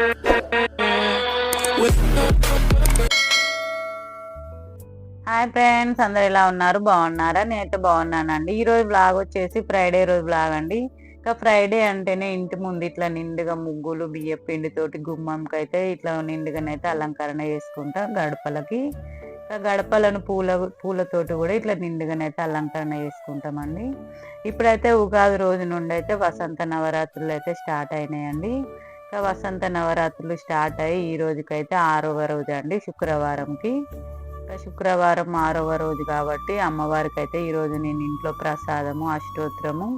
Hi friends అందరు ఎలా ఉన్నారు? బాగున్నారా? నేనైతే బాగున్నానండి. ఈ రోజు బ్లాగ్ వచ్చేసి ఫ్రైడే రోజు బ్లాగ్ అండి. ఇంకా ఫ్రైడే అంటేనే ఇంటి ముందు ఇట్లా నిండుగా ముగ్గులు బియ్యం పిండితోటి గుమ్మంకి అయితే ఇట్లా నిండుగానైతే అలంకరణ చేసుకుంటా గడపలకి. ఇంకా గడపలను పూల పూలతోటి కూడా ఇట్లా నిండుగానైతే అలంకరణ చేసుకుంటామండి. ఇప్పుడైతే ఉగాది రోజు నుండి అయితే వసంత నవరాత్రులు అయితే స్టార్ట్ అయినాయండి. వసంత నవరాత్రులు స్టార్ట్ అయ్యి ఈ రోజుకైతే ఆరవ రోజు అండి శుక్రవారంకి. శుక్రవారం ఆరవ రోజు కాబట్టి అమ్మవారికి అయితే ఈరోజు నేను ఇంట్లో ప్రసాదము అష్టోత్తరము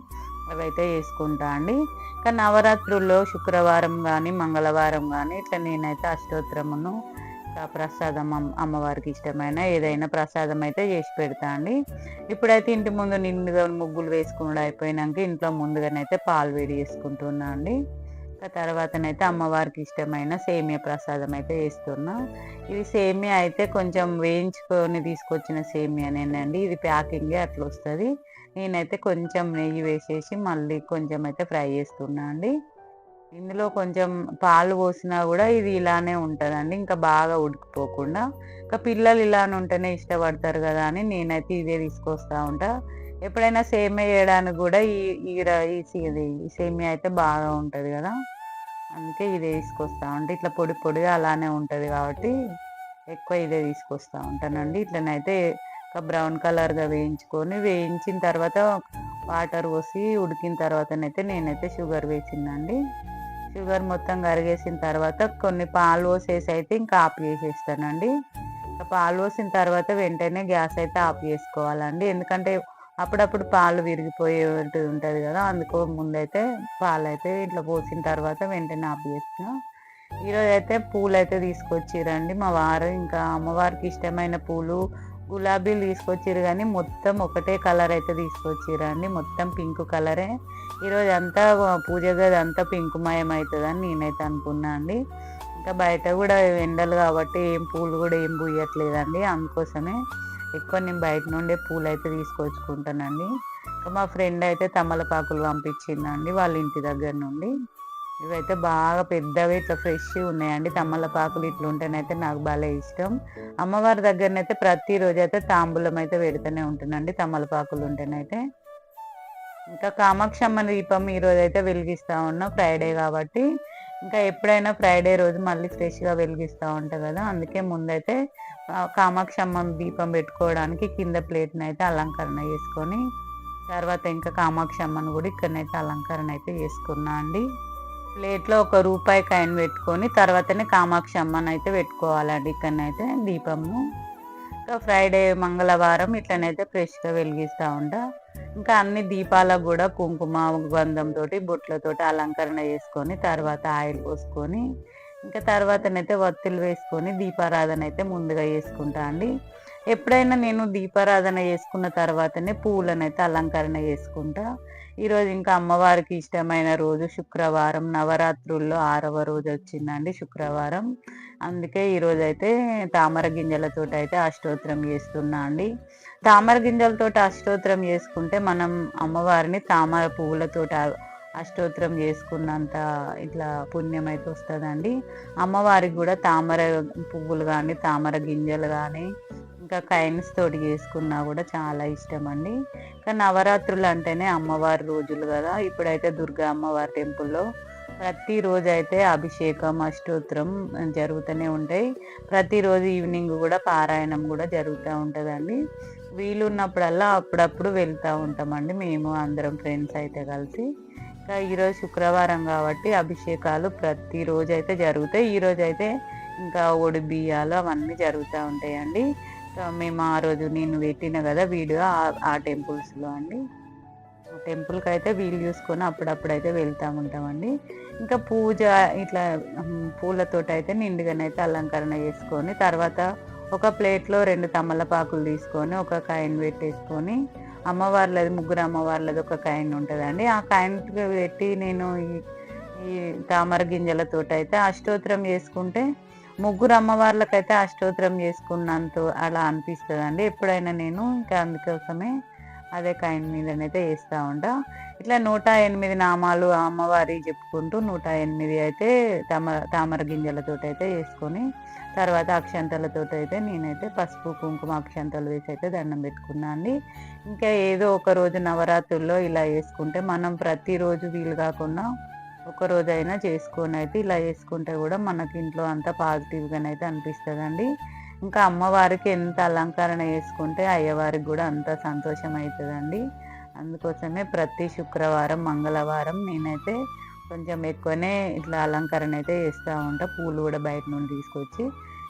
అవైతే వేసుకుంటా అండి. ఇంకా నవరాత్రుల్లో శుక్రవారం కానీ మంగళవారం కానీ ఇట్లా నేనైతే అష్టోత్తరమును ప్రసాదం అమ్మవారికి ఇష్టమైన ఏదైనా ప్రసాదం అయితే చేసి పెడతా అండి. ఇప్పుడైతే ఇంటి ముందు నిండుగా ముగ్గులు వేసుకున్నాడు అయిపోయినాక ఇంట్లో ముందుగానైతే పాలు వేడి చేసుకుంటున్నా అండి. ఇంకా తర్వాతనైతే అమ్మవారికి ఇష్టమైన సేమియా ప్రసాదం అయితే చేస్తున్నా ఇది సేమియా అయితే కొంచెం వేయించుకొని తీసుకొచ్చిన సేమియానేనండి. ఇది ప్యాకింగే అట్లా వస్తుంది నేనైతే కొంచెం నెయ్యి వేసేసి మళ్ళీ కొంచెం అయితే ఫ్రై చేస్తున్నా అండి. ఇందులో కొంచెం పాలు పోసినా కూడా ఇది ఇలానే ఉంటుందండి. ఇంకా బాగా ఉడికిపోకుండా. ఇంకా పిల్లలు ఇలానే ఉంటేనే ఇష్టపడతారు కదా అని నేనైతే ఇదే తీసుకొస్తా ఉంటా. ఎప్పుడైనా సేమియా చేయడానికి కూడా ఈ ఈ ఇది సేమియా అయితే బాగా ఉంటుంది కదా. అందుకే ఇదే తీసుకొస్తా ఉంటే. ఇట్లా పొడి పొడిగా అలానే ఉంటుంది కాబట్టి ఎక్కువ ఇదే తీసుకొస్తా ఉంటానండి. ఇట్లనైతే ఒక బ్రౌన్ కలర్గా వేయించుకొని వేయించిన తర్వాత వాటర్ పోసి ఉడికిన తర్వాతనైతే నేనైతే షుగర్ వేసిందండి షుగర్ మొత్తం కరిగేసిన తర్వాత కొన్ని పాలు పోసేసి అయితే ఇంకా ఆఫ్ చేసేస్తానండి. పాలు పోసిన తర్వాత వెంటనే గ్యాస్ అయితే ఆఫ్ చేసుకోవాలండి. ఎందుకంటే అప్పుడప్పుడు పాలు విరిగిపోయేది ఉంటుంది కదా అందుకో ముందైతే పాలు అయితే ఇట్లా పోసిన తర్వాత వెంటనే ఆఫ్ ఈరోజు అయితే పూలు అయితే తీసుకొచ్చిరండి మా వారు ఇంకా అమ్మవారికి ఇష్టమైన పూలు గులాబీలు తీసుకొచ్చిరు కానీ మొత్తం ఒకటే కలర్ అయితే తీసుకొచ్చిరండి మొత్తం పింక్ కలరే. ఈరోజు అంతా పూజ గది అంతా పింక్ మయం అవుతుందని నేనైతే అనుకున్నా అండి. ఇంకా బయట కూడా ఎండలు కాబట్టి ఏం పూలు కూడా ఏం పూయట్లేదండి అందుకోసమే ఎక్కువ నేను బయట నుండే పూలు అయితే తీసుకొచ్చుకుంటానండి మా ఫ్రెండ్ అయితే తమలపాకులు పంపించిందండి వాళ్ళ ఇంటి దగ్గర నుండి. ఇవైతే బాగా పెద్దవి ఇట్లా ఫ్రెష్గా ఉన్నాయండి. తమలపాకులు ఇట్లా ఉంటేనైతే నాకు బాగా ఇష్టం. అమ్మవారి దగ్గరనైతే ప్రతిరోజు అయితే తాంబూలం అయితే పెడుతూనే ఉంటుందండి తమలపాకులు ఉంటేనైతే ఇంకా కామాక్షమ్మ దీపం ఈరోజు అయితే వెలిగిస్తూ ఉన్నాం ఫ్రైడే కాబట్టి. ఇంకా ఎప్పుడైనా ఫ్రైడే రోజు మళ్ళీ ఫ్రెష్గా వెలిగిస్తూ ఉంటాం కదా అందుకే ముందైతే కామాక్షమ్మ దీపం పెట్టుకోవడానికి కింద ప్లేట్ని అయితే అలంకరణ చేసుకొని తర్వాత ఇంకా కామాక్షమ్మను కూడా ఇక్కడనైతే అలంకరణ అయితే చేసుకున్నా అండి. ప్లేట్లో ఒక రూపాయి కాయిన్ పెట్టుకొని తర్వాతనే కామాక్షమ్మను అయితే పెట్టుకోవాలండి ఇక్కడనైతే దీపము. ఇంకా ఫ్రైడే మంగళవారం ఇట్లనైతే ఫ్రెష్గా వెలిగిస్తూ ఉంటా. ఇంకా అన్ని దీపాలకు కూడా కుంకుమ గంధంతో బొట్లతోటి అలంకరణ చేసుకొని తర్వాత ఆయిల్ పోసుకొని ఇంకా తర్వాతనైతే వత్తులు వేసుకొని దీపారాధన అయితే ముందుగా చేసుకుంటా అండి. ఎప్పుడైనా నేను దీపారాధన చేసుకున్న తర్వాతనే పూలనైతే అలంకరణ చేసుకుంటా. ఈరోజు ఇంకా అమ్మవారికి ఇష్టమైన రోజు శుక్రవారం. నవరాత్రుల్లో ఆరవ రోజు వచ్చిందండి శుక్రవారం. అందుకే ఈరోజు అయితే తామర గింజలతో అయితే అష్టోత్తరం చేస్తున్నా అండి. తామర గింజలతో అష్టోత్తరం చేసుకుంటే మనం అమ్మవారిని తామర పువ్వులతో అష్టోత్తరం చేసుకున్నంత ఇట్లా పుణ్యం అయితే వస్తుందండి. అమ్మవారికి కూడా తామర పువ్వులు కానీ తామర గింజలు కానీ ఇంకా కైన్స్ తోటి చేసుకున్నా కూడా చాలా ఇష్టం అండి కానీ నవరాత్రులు అంటేనే అమ్మవారి రోజులు కదా. ఇప్పుడైతే దుర్గా అమ్మవారి టెంపుల్లో ప్రతిరోజు అయితే అభిషేకం అష్టోత్తరం జరుగుతూనే ఉంటాయి. ప్రతిరోజు ఈవినింగ్ కూడా పారాయణం కూడా జరుగుతూ ఉంటుందండి. వీలున్నప్పుడల్లా అప్పుడప్పుడు వెళ్తూ ఉంటామండి మేము అందరం ఫ్రెండ్స్ అయితే కలిసి. ఇంకా ఈరోజు శుక్రవారం కాబట్టి అభిషేకాలు ప్రతిరోజు అయితే జరుగుతాయి. ఈరోజు అయితే ఇంకా ఒడి బియ్యాలు అవన్నీ జరుగుతూ ఉంటాయండి. మేము ఆ రోజు నేను పెట్టిన కదా వీడియో ఆ టెంపుల్స్లో అండి. టెంపుల్కి అయితే వీలు చూసుకొని అప్పుడప్పుడు అయితే వెళ్తూ ఉంటామండి. ఇంకా పూజ ఇట్లా పూలతోటి అయితే నిండుగానైతే అలంకరణ చేసుకొని తర్వాత ఒక ప్లేట్లో రెండు తమలపాకులు తీసుకొని ఒక కాయిన్ పెట్టేసుకొని అమ్మవార్లది ముగ్గురు అమ్మవార్లది ఒక కాయిన్ ఉంటుందండి. ఆ కాయిన్ పెట్టి నేను ఈ తామర గింజలతోటి అయితే అష్టోత్తరం చేసుకుంటే ముగ్గురు అమ్మవార్లకైతే అష్టోత్తరం చేసుకున్నంత అలా అనిపిస్తుంది అండి ఎప్పుడైనా నేను ఇంకా అందుకోసమే అదే కాయిన్ మీదనైతే వేస్తూ ఉంటా. ఇట్లా నూట ఎనిమిది నామాలు అమ్మవారి చెప్పుకుంటూ నూట ఎనిమిది అయితే తామర తామర గింజలతో అయితే వేసుకొని తర్వాత అక్షంతలతో అయితే నేనైతే పసుపు కుంకుమ అక్షంతలు వేసి అయితే దండం పెట్టుకున్నా అండి. ఇంకా ఏదో ఒక రోజు నవరాత్రుల్లో ఇలా వేసుకుంటే మనం ప్రతిరోజు వీలు కాకుండా ఒకరోజైనా చేసుకొని అయితే ఇలా చేసుకుంటే కూడా మనకి ఇంట్లో అంతా పాజిటివ్గానైతే అనిపిస్తుందండి. ఇంకా అమ్మవారికి ఎంత అలంకరణ చేసుకుంటే అయ్యవారికి కూడా అంత సంతోషం అవుతుందండి అందుకోసమే ప్రతి శుక్రవారం మంగళవారం నేనైతే కొంచెం ఎక్కువనే ఇట్లా అలంకరణ అయితే చేస్తూ ఉంటా. పూలు కూడా బయట నుండి తీసుకొచ్చి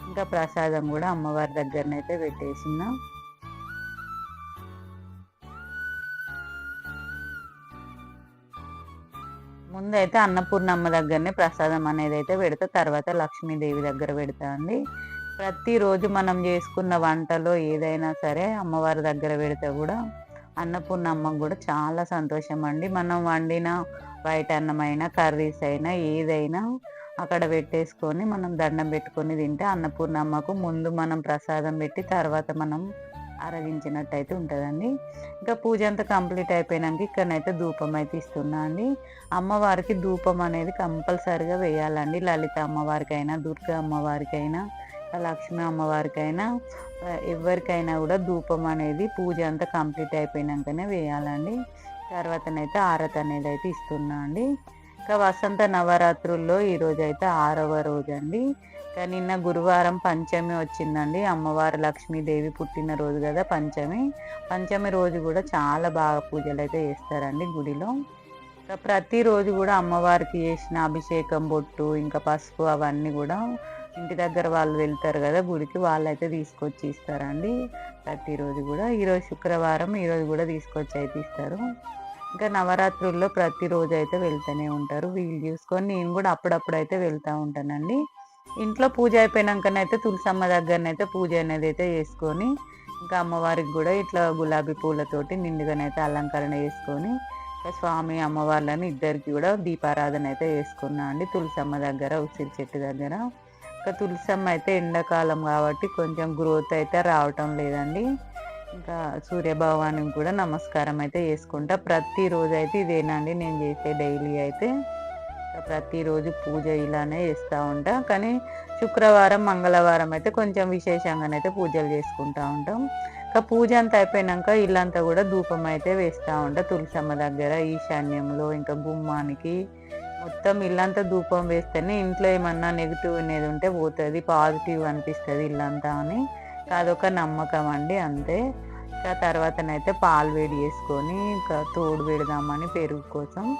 ఇంకా ప్రసాదం కూడా అమ్మవారి దగ్గరనైతే పెట్టేసిన ముందైతే అన్నపూర్ణమ్మ దగ్గరనే ప్రసాదం అనేది అయితే పెడతా. తర్వాత లక్ష్మీదేవి దగ్గర పెడతా అండి. ప్రతిరోజు మనం చేసుకున్న వంటలో ఏదైనా సరే అమ్మవారి దగ్గర పెడితే కూడా అన్నపూర్ణమ్మ కూడా చాలా సంతోషం అండి. మనం వండిన బయట అన్నమైనా కర్రీస్ అయినా ఏదైనా అక్కడ పెట్టేసుకొని మనం దండం పెట్టుకొని తింటే అన్నపూర్ణమ్మకు ముందు మనం ప్రసాదం పెట్టి తర్వాత మనం అరగించినట్టయితే ఉంటుందండి. ఇంకా పూజ అంతా కంప్లీట్ అయిపోయినాక ఇక్కడనైతే ధూపం అయితే ఇస్తున్నా అండి. అమ్మవారికి ధూపం అనేది కంపల్సరిగా వేయాలండి. లలిత అమ్మవారికైనా దుర్గా అమ్మవారికైనా లక్ష్మీ అమ్మవారికైనా ఎవరికైనా కూడా ధూపం అనేది పూజ అంతా కంప్లీట్ అయిపోయినాకనే వేయాలండి. తర్వాతనైతే ఆరతి అనేది అయితే ఇస్తున్నా అండి. ఇంకా వసంత నవరాత్రుల్లో ఈరోజు అయితే ఆరవ రోజు అండి ఇంకా నిన్న గురువారం పంచమి వచ్చిందండి. అమ్మవారు లక్ష్మీదేవి పుట్టినరోజు కదా పంచమి. పంచమి రోజు కూడా చాలా బాగా పూజలు అయితే చేస్తారండి గుడిలో. ఇంకా ప్రతిరోజు కూడా అమ్మవారికి చేసిన అభిషేకం బొట్టు ఇంకా పసుపు అవన్నీ కూడా ఇంటి దగ్గర వాళ్ళు వెళ్తారు కదా గుడికి వాళ్ళైతే తీసుకొచ్చి ఇస్తారండి. ప్రతిరోజు కూడా. ఈరోజు శుక్రవారం ఈరోజు కూడా తీసుకొచ్చి అయితే ఇస్తారు. ఇంకా నవరాత్రుల్లో ప్రతిరోజు అయితే వెళ్తూనే ఉంటారు. వీళ్ళు చూసుకొని నేను కూడా అప్పుడప్పుడు అయితే వెళ్తూ ఉంటానండి. ఇంట్లో పూజ అయిపోయినాకనైతే తులసమ్మ దగ్గరనైతే పూజ అనేది అయితే చేసుకొని ఇంకా అమ్మవారికి కూడా ఇట్లా గులాబీ పూలతోటి నిండుగానైతే అలంకరణ చేసుకొని స్వామి అమ్మవార్లని ఇద్దరికి కూడా దీపారాధన అయితే చేసుకున్నా అండి. తులసమ్మ దగ్గర ఉసిరి చెట్టు దగ్గర. ఇంకా తులసమ్మ అయితే ఎండాకాలం కాబట్టి కొంచెం గ్రోత్ అయితే రావటం లేదండి. ఇంకా సూర్యభగవానికి కూడా నమస్కారం అయితే చేసుకుంటా. ప్రతిరోజు అయితే ఇదేనండి నేను చేసే డైలీ అయితే. ప్రతిరోజు పూజ ఇలానే చేస్తూ ఉంటా. కానీ శుక్రవారం మంగళవారం అయితే కొంచెం విశేషంగానైతే పూజలు చేసుకుంటూ ఉంటాం. ఇంకా పూజ అంతా అయిపోయినాక ఇల్లంతా కూడా ధూపం అయితే వేస్తూ ఉంటా. తులసమ్మ దగ్గర ఈశాన్యంలో ఇంకా గుమ్మానికి. మొత్తం ఇల్లంతా ధూపం వేస్తేనే ఇంట్లో ఏమన్నా నెగిటివ్ అనేది ఉంటే పోతుంది పాజిటివ్ అనిపిస్తుంది ఇల్లంతా అని. అదొక నమ్మకం అండి అంతే. ఇంకా తర్వాతనైతే పాలు వేడి చేసుకొని ఇంకా తోడు పెడదామని పెరుగు కోసం.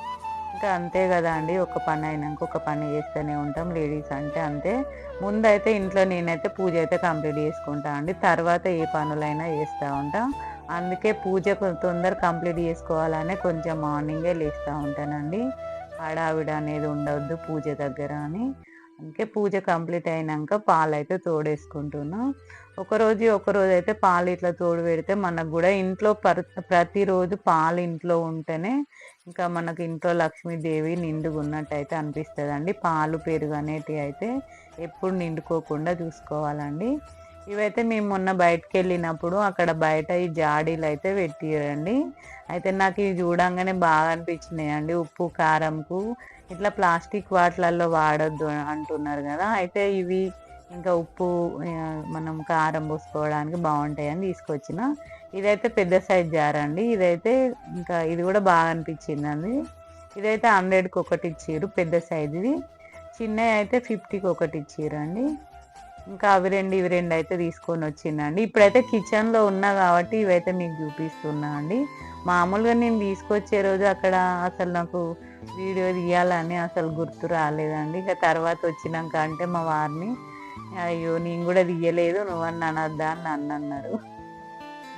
ఇంకా అంతే కదా అండి ఒక పని అయినాక ఒక పని చేస్తూనే ఉంటాం లేడీస్ అంటే అంతే. ముందైతే ఇంట్లో నేనైతే పూజ అయితే కంప్లీట్ చేసుకుంటా అండి తర్వాత ఏ పనులైనా చేస్తూ ఉంటా. అందుకే పూజ తొందర కంప్లీట్ చేసుకోవాలనే కొంచెం మార్నింగే లేస్తూ ఉంటానండి. హడావిడ అనేది ఉండవద్దు పూజ దగ్గర అని. అందుకే పూజ కంప్లీట్ అయినాక పాలు అయితే తోడేసుకుంటున్నా. ఒకరోజు ఒకరోజు అయితే పాలు ఇట్లా తోడు పెడితే మనకు కూడా ఇంట్లో ప్రతిరోజు పాలు ఇంట్లో ఉంటేనే ఇంకా మనకు ఇంట్లో లక్ష్మీదేవి నిండుగా ఉన్నట్టు అయితే అనిపిస్తుంది అండి పాలు పెరుగు అనేటివి అయితే ఎప్పుడు నిండుకోకుండా చూసుకోవాలండి. ఇవైతే మేము మొన్న బయటకు వెళ్ళినప్పుడు అక్కడ బయట ఈ జాడీలు అయితే పెట్టిరండి. అయితే నాకు ఇవి చూడంగానే బాగా అనిపించినాయి అండి ఉప్పు కారంకు ఇట్లా ప్లాస్టిక్ వాటిలలో వాడొద్దు అంటున్నారు కదా. అయితే ఇవి ఇంకా ఉప్పు మనం కారం పోసుకోవడానికి బాగుంటాయని తీసుకొచ్చిన. ఇదైతే పెద్ద సైజ్ జార్ అండి. ఇదైతే ఇంకా ఇది కూడా బాగా అనిపించింది అండి ఇదైతే హండ్రెడ్కి ఒకటి ఇచ్చారు పెద్ద సైజుది చిన్నవి అయితే ఫిఫ్టీకి ఒకటి ఇచ్చారు అండి. ఇంకా అవి రెండు ఇవి రెండు అయితే తీసుకొని వచ్చిందండి. ఇప్పుడైతే కిచెన్లో ఉన్నా కాబట్టి ఇవైతే మీకు చూపిస్తున్నా అండి. మామూలుగా నేను తీసుకొచ్చే రోజు అక్కడ అసలు నాకు వీడియో తీయాలని అసలు గుర్తు రాలేదండి. ఇక తర్వాత వచ్చినాక అంటే మా వారిని అయ్యో నేను కూడా తీయలేదు నువ్వని అనొద్దా అని నన్ను అన్నారు.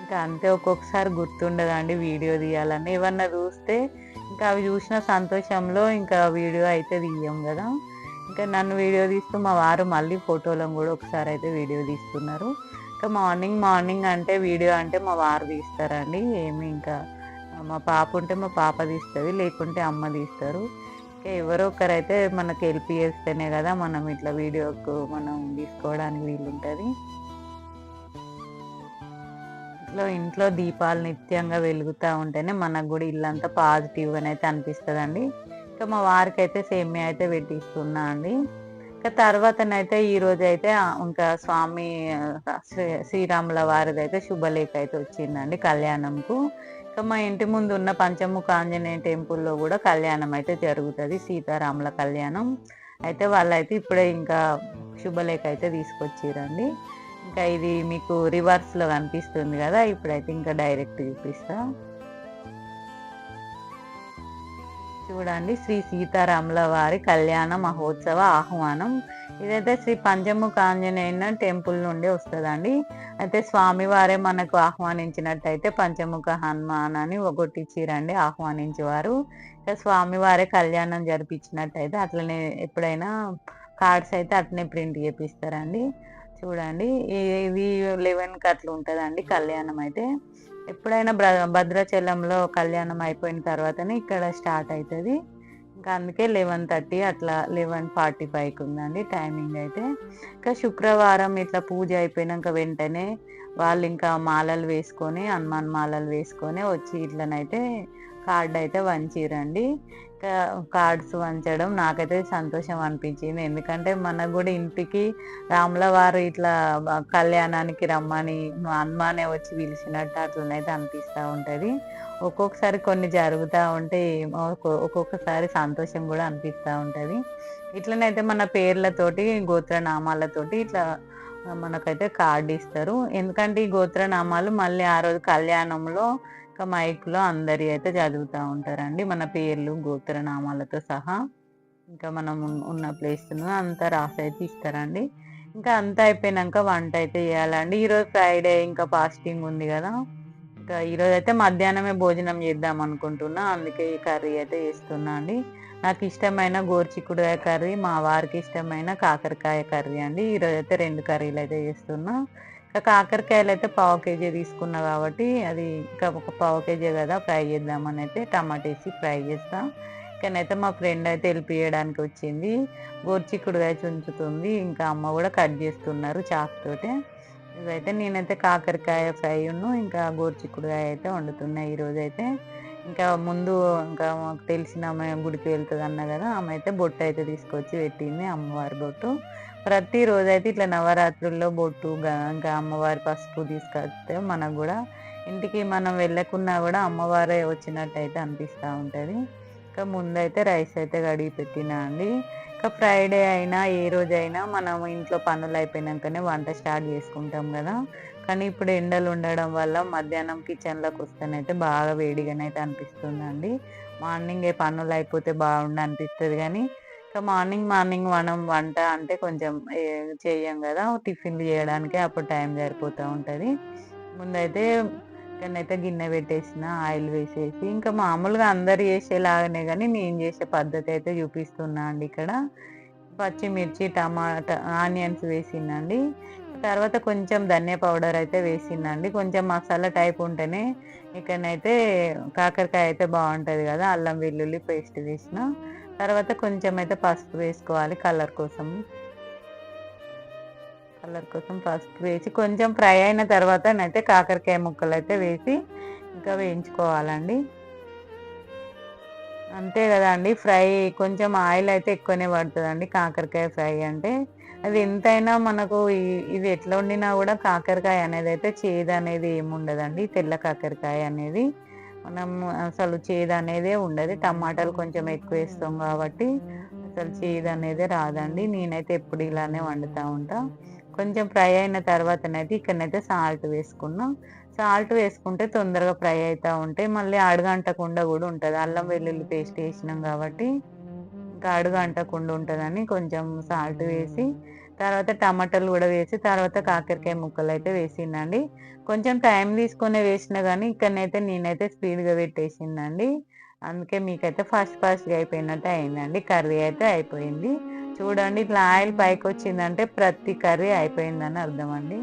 ఇంకా అంతే ఒక్కొక్కసారి గుర్తుండదండి వీడియో తీయాలని. ఏమన్నా చూస్తే ఇంకా అవి చూసిన సంతోషంలో ఇంకా వీడియో అయితే తీయం కదా. ఇంకా నన్ను వీడియో తీస్తూ మా వారు మళ్ళీ ఫోటోలను కూడా ఒకసారి అయితే వీడియో తీస్తున్నారు. ఇంకా మార్నింగ్ మార్నింగ్ అంటే వీడియో అంటే మా వారు తీస్తారండి ఏమి ఇంకా మా పాప ఉంటే మా పాప తీస్తుంది లేకుంటే అమ్మ తీస్తారు. ఎవరో ఒకరైతే మనకి హెల్ప్ చేస్తేనే కదా మనం ఇట్లా వీడియోకు మనం తీసుకోవడానికి వీలుంటుంది. ఇంట్లో ఇంట్లో దీపాలు నిత్యంగా వెలుగుతూ ఉంటేనే మనకు కూడా ఇల్లంతా పాజిటివ్గా అయితే అనిపిస్తుందండి. ఇంకా మా వారికి అయితే సేమియా అయితే పెట్టిస్తున్నా అండి. ఇంకా తర్వాతనైతే ఈరోజు అయితే ఇంకా స్వామి శ్రీ శ్రీరాముల వారిది అయితే శుభలేఖ అయితే వచ్చిందండి కళ్యాణంకు. మా ఇంటి ముందు ఉన్న పంచముఖ ఆంజనేయ టెంపుల్లో కూడా కళ్యాణం అయితే జరుగుతుంది సీతారాముల కళ్యాణం. అయితే వాళ్ళైతే ఇప్పుడే ఇంకా శుభలేఖ అయితే తీసుకొచ్చిరండి. ఇంకా ఇది మీకు రివర్స్లో కనిపిస్తుంది కదా ఇప్పుడైతే ఇంకా డైరెక్ట్ చూపిస్తా. చూడండి శ్రీ సీతారాముల వారి కళ్యాణ మహోత్సవ ఆహ్వానం. ఇదైతే శ్రీ పంచముఖ ఆంజనేయ టెంపుల్ నుండి వస్తుందండి. అయితే స్వామివారే మనకు ఆహ్వానించినట్టయితే పంచముఖ హనుమాన్ అని ఒకటిచ్చిరండి ఆహ్వానించేవారు. ఇక స్వామివారే కళ్యాణం జరిపించినట్టయితే అట్లనే ఎప్పుడైనా కార్డ్స్ అయితే అట్లనే ప్రింట్ చేపిస్తారండి. చూడండి ఇది లెవెన్కి అట్లా ఉంటుందండి కళ్యాణం అయితే. ఎప్పుడైనా భద్రాచలంలో కళ్యాణం అయిపోయిన తర్వాతనే ఇక్కడ స్టార్ట్ అవుతుంది ఇంకా అందుకే లెవెన్ థర్టీ అట్లా లెవెన్ ఫార్టీ ఫైవ్కి ఉందండి టైమింగ్ అయితే. ఇంకా శుక్రవారం ఇట్లా పూజ అయిపోయినాక వెంటనే వాళ్ళు ఇంకా మాలలు వేసుకొని హనుమాన్ మాలలు వేసుకొని వచ్చి ఇట్లనైతే కార్డ్ అయితే వంచిరండి కార్డ్స్ వంచడం నాకైతే సంతోషం అనిపించింది. ఎందుకంటే మనకు కూడా ఇంటికి రాముల వారు ఇట్లా కళ్యాణానికి రమ్మని హనుమానే వచ్చి పిలిచినట్టు అట్లనైతే అనిపిస్తూ ఉంటుంది. ఒక్కొక్కసారి కొన్ని జరుగుతూ ఉంటే ఒక్కొక్కసారి సంతోషం కూడా అనిపిస్తూ ఉంటుంది. ఇట్లనైతే మన పేర్లతోటి గోత్రనామాలతోటి ఇట్లా మనకైతే కార్డు ఇస్తారు. ఎందుకంటే ఈ గోత్రనామాలు మళ్ళీ ఆ రోజు కళ్యాణంలో ఇంకా మైక్లో అందరి అయితే చదువుతూ ఉంటారండి. మన పేర్లు గోత్రనామాలతో సహా. ఇంకా మనం ఉన్న ప్లేస్ను అంతా రాసి అయితే ఇస్తారండి. ఇంకా అంతా అయిపోయినాక వంట అయితే చేయాలండి. ఈరోజు ఫ్రైడే ఇంకా ఫాస్టింగ్ ఉంది కదా. ఇంకా ఈరోజు అయితే మధ్యాహ్నమే భోజనం చేద్దాం అనుకుంటున్నా. అందుకే ఈ కర్రీ అయితే చేస్తున్నా అండి. నాకు ఇష్టమైన గోర్చిక్కుడుకాయ కర్రీ మా వారికి ఇష్టమైన కాకరకాయ కర్రీ అండి. ఈరోజు అయితే రెండు కర్రీలు అయితే చేస్తున్నా. కాకరకాయలు అయితే పావు కేజీ తీసుకున్నా కాబట్టి అది ఇంకా ఒక పావు కేజీ కదా ఫ్రై చేద్దామని అయితే టమాటా వేసి ఫ్రై చేస్తాం. ఇక్కడైతే మా ఫ్రెండ్ అయితే వెళ్ళిపోయడానికి వచ్చింది. గోర్చిక్కుడుగాయ చుంచుతుంది. ఇంకా అమ్మ కూడా కట్ చేస్తున్నారు చాక్ తోటి. ఇవైతే నేనైతే కాకరకాయ ఫ్రై ఉన్ను ఇంకా గోర్చిక్కుడుగాయ అయితే వండుతున్నాయి ఈరోజు అయితే ఇంకా ముందు ఇంకా మాకు తెలిసిన ఆమె గుడికి వెళ్తుంది అన్న కదా ఆమె అయితే బొట్టు అయితే తీసుకొచ్చి పెట్టింది అమ్మవారి బొట్టు. ప్రతిరోజు అయితే ఇట్లా నవరాత్రుల్లో బొట్టు ఇంకా అమ్మవారి పసుపు తీసుకొస్తే మనకు కూడా ఇంటికి మనం వెళ్ళకున్నా కూడా అమ్మవారే వచ్చినట్టు అయితే అనిపిస్తూ ఉంటుంది. ఇంకా ముందైతే రైస్ అయితే కడిగి పెట్టినా అండి. ఇంకా ఫ్రైడే అయినా ఏ రోజైనా మనం ఇంట్లో పనులు అయిపోయినాకనే వంట స్టార్ట్ చేసుకుంటాం కదా. కానీ ఇప్పుడు ఎండలు ఉండడం వల్ల మధ్యాహ్నం కిచెన్లోకి వస్తేనైతే బాగా వేడిగానైతే అనిపిస్తుందండి. మార్నింగ్ ఏ పనులు అయిపోతే బాగుండి అనిపిస్తుంది కానీ ఇంకా మార్నింగ్ మార్నింగ్ మనం వంట అంటే కొంచెం చేయం కదా. టిఫిన్లు చేయడానికి అప్పుడు టైం సరిపోతూ ఉంటుంది. ముందైతే ఇక్కడనైతే గిన్నె పెట్టేసిన ఆయిల్ వేసేసి ఇంకా మామూలుగా అందరు చేసేలాగానే కానీ నేను చేసే పద్ధతి అయితే చూపిస్తున్నా అండి ఇక్కడ. పచ్చిమిర్చి టమాటా ఆనియన్స్ వేసిందండి తర్వాత కొంచెం ధనియా పౌడర్ అయితే వేసిందండి కొంచెం మసాలా టైప్ ఉంటేనే ఇక్కడనైతే కాకరకాయ అయితే బాగుంటుంది కదా. అల్లం వెల్లుల్లి పేస్ట్ వేసిన. తర్వాత కొంచెం అయితే పసుపు వేసుకోవాలి కలర్ కోసం. కలర్ కోసం పసుపు వేసి కొంచెం ఫ్రై అయిన తర్వాత అయితే కాకరకాయ ముక్కలు అయితే వేసి ఇంకా వేయించుకోవాలండి. అంతే కదండి ఫ్రై కొంచెం ఆయిల్ అయితే ఎక్కువనే పడుతుందండి కాకరకాయ ఫ్రై అంటే. అది ఎంతైనా మనకు ఇది ఎట్లా వండినా కూడా కాకరకాయ అనేది అయితే చేదు అనేది ఏముండదండి తెల్ల కాకరకాయ అనేది. మనం అసలు చేదు అనేదే ఉండదు. టమాటాలు కొంచెం ఎక్కువ వేస్తాం కాబట్టి అసలు చేదు అనేది రాదండి. నేనైతే ఎప్పుడు ఇలానే వండుతూ ఉంటా. కొంచెం ఫ్రై అయిన తర్వాతనైతే ఇక్కడనైతే సాల్ట్ వేసుకున్నా. సాల్ట్ వేసుకుంటే తొందరగా ఫ్రై అవుతూ ఉంటాయి మళ్ళీ అడుగంటకుండా కూడా ఉంటుంది. అల్లం వెల్లుల్లి పేస్ట్ వేసినాం కాబట్టి ఇంకా అడుగంటకుండా ఉంటుందని కొంచెం సాల్ట్ వేసి తర్వాత టమాటాలు కూడా వేసి తర్వాత కాకరకాయ ముక్కలు అయితే వేసిందండి. కొంచెం టైం తీసుకుని వేసిన కానీ ఇక్కడనైతే నేనైతే స్పీడ్గా పెట్టేసిందండి. అందుకే మీకైతే ఫాస్ట్ ఫాస్ట్గా అయిపోయినట్టు అయిందండి. కర్రీ అయితే అయిపోయింది. చూడండి ఇట్లా ఆయిల్ పైకి వచ్చిందంటే ప్రతి కర్రీ అయిపోయిందని అర్థం అండి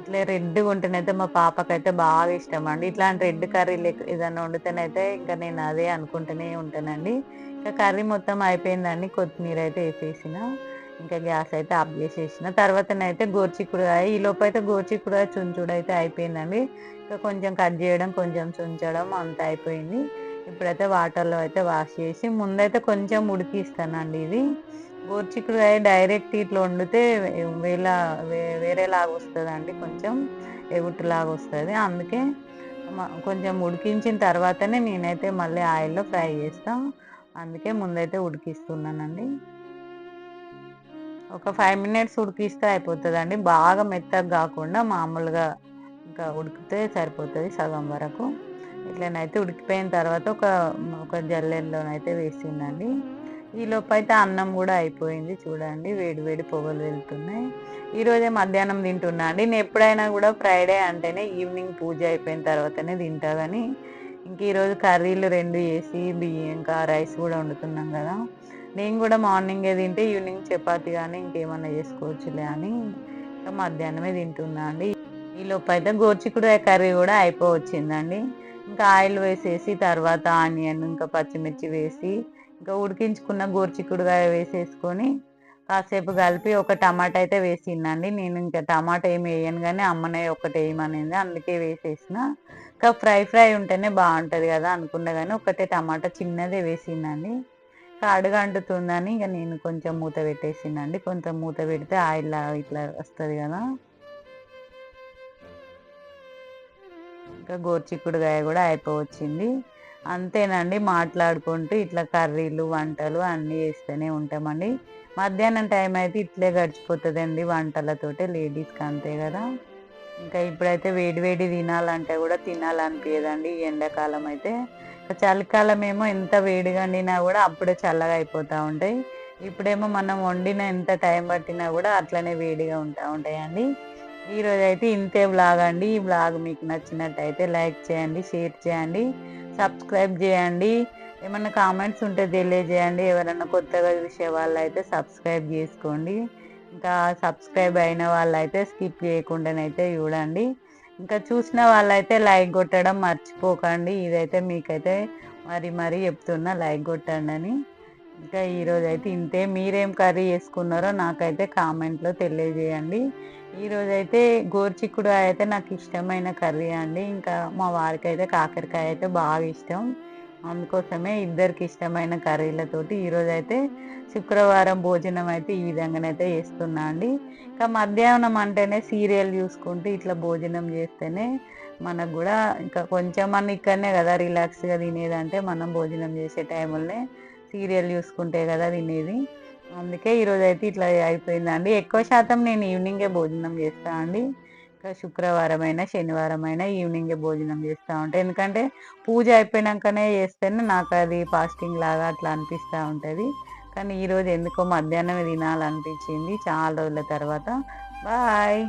ఇట్లా రెడ్గా ఉంటేనైతే మా పాపకైతే బాగా ఇష్టం అండి. ఇట్లాంటి రెడ్ కర్రీ ఏదైనా వండితేనైతే ఇంకా నేను అదే అనుకుంటూనే ఉంటానండి. ఇంకా కర్రీ మొత్తం అయిపోయిందండి. కొత్తిమీర అయితే వేసేసిన. ఇంకా గ్యాస్ అయితే ఆఫ్ చేసేసిన. తర్వాతనైతే గోర్చిక్కుడుకాయ ఈ లోపు అయితే గోర్చిక్కుడుకాయ చుంచుడు అయితే అయిపోయిందండి. ఇంకా కొంచెం కట్ చేయడం కొంచెం చుంచడం అంత అయిపోయింది. ఇప్పుడైతే వాటర్లో అయితే వాష్ చేసి ముందైతే కొంచెం ఉడికిస్తానండి ఇది. గోర్చిక్కుడుకాయ డైరెక్ట్ ఇట్లా వండితే వేళ వేరేలాగా వస్తుంది అండి కొంచెం ఎగుట్టులాగా వస్తుంది. అందుకే కొంచెం ఉడికించిన తర్వాతనే నేనైతే మళ్ళీ ఆయిల్లో ఫ్రై చేస్తాను అందుకే ముందైతే ఉడికిస్తున్నానండి. ఒక ఫైవ్ మినిట్స్ ఉడికిస్తే అయిపోతుందండి. బాగా మెత్తగా కాకుండా మామూలుగా ఇంకా ఉడికితే సరిపోతుంది సగం వరకు. ఇట్లనైతే ఉడికిపోయిన తర్వాత ఒక ఒక జల్లెల్లోనైతే వేసిందండి. ఈ లోపు అయితే అన్నం కూడా అయిపోయింది చూడండి. వేడి వేడి పొగలు వెళ్తున్నాయి. ఈరోజే మధ్యాహ్నం తింటున్నా అండి. నేను ఎప్పుడైనా కూడా ఫ్రైడే అంటేనే ఈవినింగ్ పూజ అయిపోయిన తర్వాతనే తింటా కానీ ఇంక ఈరోజు కర్రీలు రెండు వేసి బియ్యం ఇంకా రైస్ కూడా వండుతున్నాం కదా. నేను కూడా మార్నింగే తింటే ఈవినింగ్ చపాతి కానీ ఇంకేమన్నా చేసుకోవచ్చులే అని ఇంకా మధ్యాహ్నమే తింటున్నా అండి. ఈ అయితే గోర్చిక్కుడుకాయ కర్రీ కూడా అయిపోవచ్చిందండి. ఇంకా ఆయిల్ వేసేసి తర్వాత ఆనియన్ ఇంకా పచ్చిమిర్చి వేసి ఇంకా ఉడికించుకున్న గోర్చికుడుగా వేసేసుకొని కాసేపు కలిపి ఒక టమాటా అయితే వేసిందండి. నేను ఇంకా టమాటా ఏమి వేయను కానీ అమ్మనే ఒకటి వేయమనింది. అందుకే వేసేసిన. ఇంకా ఫ్రై ఫ్రై ఉంటేనే బాగుంటుంది కదా అనుకున్నా కానీ ఒకటే టమాటా చిన్నదే వేసిందండి. అడుగు అంటుతుందని ఇక నేను కొంచెం మూత పెట్టేసిందండి. కొంచెం మూత పెడితే ఆయిల్ ఇట్లా వస్తుంది కదా. ఇంకా గోర్చిక్కుడుగాయ కూడా అయిపోవచ్చింది. అంతేనండి. మాట్లాడుకుంటూ ఇట్లా కర్రీలు వంటలు అన్నీ చేస్తూనే ఉంటామండి. మధ్యాహ్నం టైం అయితే ఇట్లే గడిచిపోతుందండి వంటలతోటే లేడీస్కి అంతే కదా. ఇంకా ఇప్పుడైతే వేడి వేడి తినాలంటే కూడా తినాలనిపించదండి ఈ ఎండాకాలం అయితే. చలికాలం ఏమో ఎంత వేడిగా వండినా కూడా అప్పుడే చల్లగా అయిపోతూ ఉంటాయి. ఇప్పుడేమో మనం వండిన ఎంత టైం పట్టినా కూడా అట్లనే వేడిగా ఉంటా ఉంటాయండి. ఈరోజు అయితే ఇంతే బ్లాగ్ అండి. ఈ బ్లాగ్ మీకు నచ్చినట్టయితే లైక్ చేయండి షేర్ చేయండి సబ్స్క్రైబ్ చేయండి. ఏమన్నా కామెంట్స్ ఉంటే తెలియజేయండి. ఎవరైనా కొత్తగా చూసే వాళ్ళు అయితే సబ్స్క్రైబ్ చేసుకోండి. ఇంకా సబ్స్క్రైబ్ అయిన వాళ్ళైతే స్కిప్ చేయకుండానైతే చూడండి. ఇంకా చూసిన వాళ్ళైతే లైక్ కొట్టడం మర్చిపోకండి. ఇదైతే మీకైతే మరి మరీ చెప్తున్నా లైక్ కొట్టండి అని. ఇంకా ఈరోజు అయితే ఇంతే. మీరేం కర్రీ చేసుకున్నారో నాకైతే కామెంట్లో తెలియజేయండి. ఈరోజైతే అయితే గోర్చిక్కుడు అయితే నాకు ఇష్టమైన కర్రీ అండి. ఇంకా మా వారికి అయితే కాకరకాయ అయితే బాగా ఇష్టం. అందుకోసమే ఇద్దరికి ఇష్టమైన కర్రీలతోటి ఈరోజు అయితే శుక్రవారం భోజనం అయితే ఈ విధంగానైతే చేస్తున్నా అండి. ఇంకా మధ్యాహ్నం అంటేనే సీరియల్ చూసుకుంటూ ఇట్లా భోజనం చేస్తేనే మనకు కూడా ఇంకా కొంచెం మన ఇక్కడనే కదా రిలాక్స్గా తినేదంటే మనం భోజనం చేసే టైంలోనే సీరియల్ చూసుకుంటే కదా తినేది. అందుకే ఈరోజు అయితే ఇట్లా అయిపోయిందండి. ఎక్కువ శాతం నేను ఈవినింగే భోజనం చేస్తాను అండి. ఇంకా శుక్రవారం అయినా శనివారం అయినా ఈవినింగే భోజనం చేస్తూ ఉంటాను ఎందుకంటే పూజ అయిపోయినాకనే చేస్తేనే నాకు అది ఫాస్టింగ్ లాగా అట్లా అనిపిస్తూ ఉంటుంది. కానీ ఈరోజు ఎందుకో మధ్యాహ్నం తినాలనిపించింది. చాలా రోజుల తర్వాత. బాయ్.